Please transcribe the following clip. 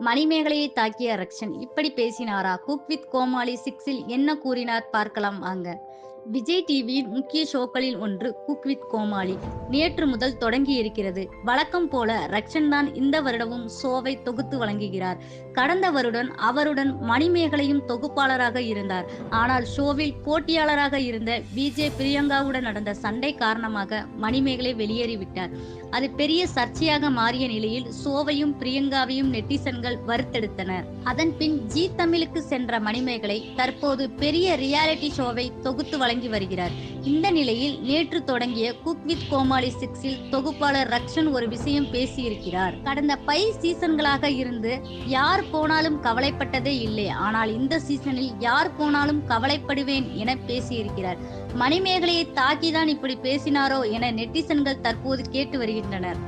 மணிமேகலையை தாக்கிய ரக்ஷன் இப்படி பேசினாரா? குக் வித் கோமாளி சிக்ஸில் என்ன கூறினார்? பார்க்கலாம் வாங்க. விஜய் டிவியின் முக்கிய ஷோக்களில் ஒன்று குக் வித் கோமாளி. நேற்று முதல் தொடங்கி இருக்கிறது வழக்கம் போல ரக்ஷன் தான் இந்த வருடமும் ஷோவை தொகுத்து வழங்குகிறார். கடந்த வருடம் அவருடன் மணிமேகலையும் தொகுப்பாளராக இருந்தார். ஆனால் ஷோவில் போட்டியாளராக இருந்த விஜே பிரியங்காவுடன் நடந்த சண்டை காரணமாக மணிமேகலை வெளியேறிவிட்டார். அது பெரிய சர்ச்சையாக மாறிய நிலையில் ஷோவையும் பிரியங்காவையும் நெட்டிசன்கள் வறுத்தெடுத்தனர். அதன் பின் ஜி தமிழுக்கு சென்ற மணிமேகலை தற்போது பெரிய ரியாலிட்டி ஷோவை தொகுத்து வழங்க வழங்கி வருகிறார். இந்த நிலையில் நேற்று தொடங்கிய குக் வித் கோமாளி சிக்ஸில் தொகுப்பாளர் ரக்ஷன் ஒரு விஷயம் பேசியிருக்கிறார். கடந்த பை சீசன்களாக இருந்து யார் போனாலும் கவலைப்பட்டதே இல்லை. ஆனால் இந்த சீசனில் யார் போனாலும் கவலைப்படுவேன் என பேசியிருக்கிறார். மணிமேகலையை தாக்கிதான் இப்படி பேசினாரோ என நெட்டிசன்கள் தற்போது கேட்டு வருகின்றனர்.